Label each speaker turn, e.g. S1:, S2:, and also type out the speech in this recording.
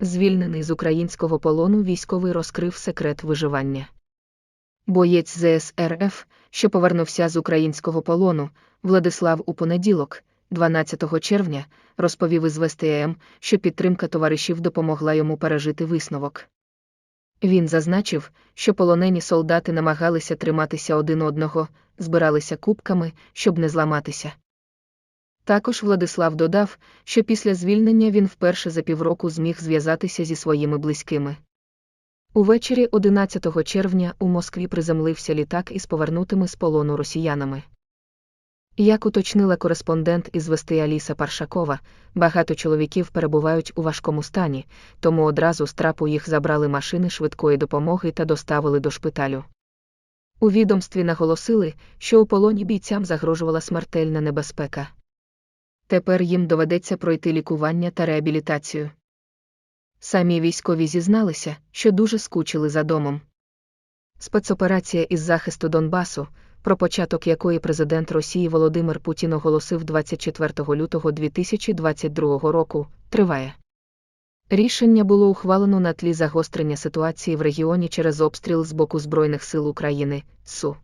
S1: Звільнений з українського полону військовий розкрив секрет виживання. Боєць ЗСРФ, що повернувся з українського полону, Владислав у понеділок, 12 червня, розповів із ВСТМ, що підтримка товаришів допомогла йому пережити висновок. Він зазначив, що полонені солдати намагалися триматися один одного, збиралися кубками, щоб не зламатися. Також Владислав додав, що після звільнення він вперше за півроку зміг зв'язатися зі своїми близькими. Увечері 11 червня у Москві приземлився літак із повернутими з полону росіянами. Як уточнила кореспондент із Вести Аліса Паршакова, багато чоловіків перебувають у важкому стані, тому одразу з трапу їх забрали машини швидкої допомоги та доставили до шпиталю. У відомстві наголосили, що у полоні бійцям загрожувала смертельна небезпека. Тепер їм доведеться пройти лікування та реабілітацію. Самі військові зізналися, що дуже скучили за домом. Спецоперація із захисту Донбасу, про початок якої президент Росії Володимир Путін оголосив 24 лютого 2022 року, триває. Рішення було ухвалено на тлі загострення ситуації в регіоні через обстріл з боку Збройних сил України СУ.